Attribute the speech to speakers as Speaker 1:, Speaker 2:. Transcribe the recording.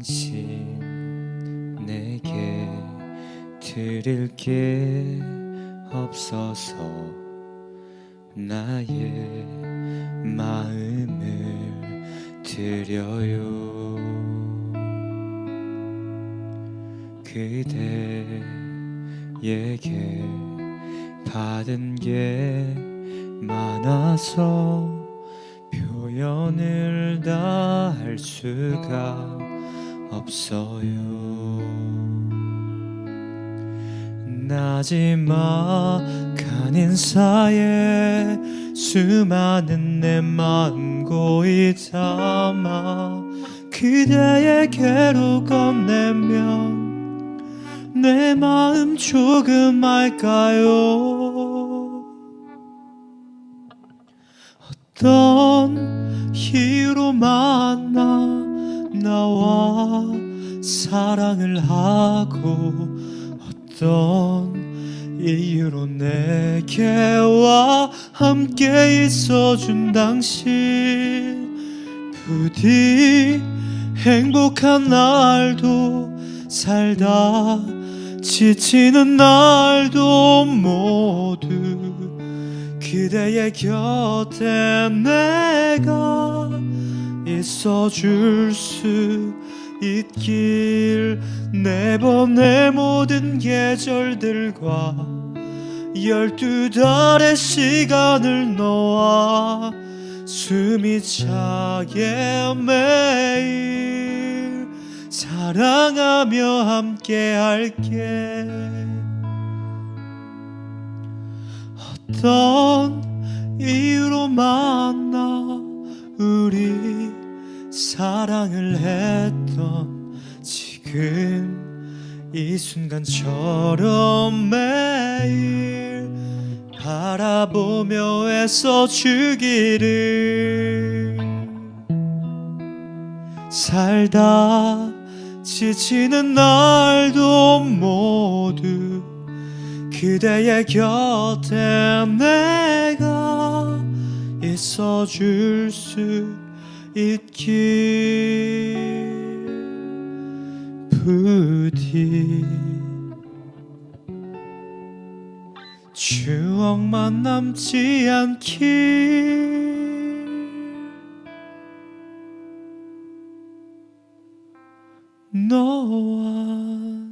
Speaker 1: 당신 내게 드릴 게 없어서 나의 마음을 드려요. 그대에게 받은 게 많아서 표현을 다 할 수가 없어요. 나지막한 인사에 수많은 내 마음 고이 담아 그대에게로 건네면 내 마음 조금 알까요? 어떤 이유로 만나 나와 사랑을 하고 어떤 이유로 내게와 함께 있어준 당신. 부디 행복한 날도 살다 지치는 날도 모두 그대의 곁에 내가 있어줄 수 있길 내번 내 모든 계절들과 열두 달의 시간을 놓아 숨이 차게 매일 사랑하며 함께 할게. 어떤 이유로 만나 우리 사랑을 했던 지금 이 순간처럼 매일 바라보며 애써 주기를 살다 지치는 날도 모두 그대의 곁에 내가 있어줄 수 있길 부디 추억만 남지 않길 너와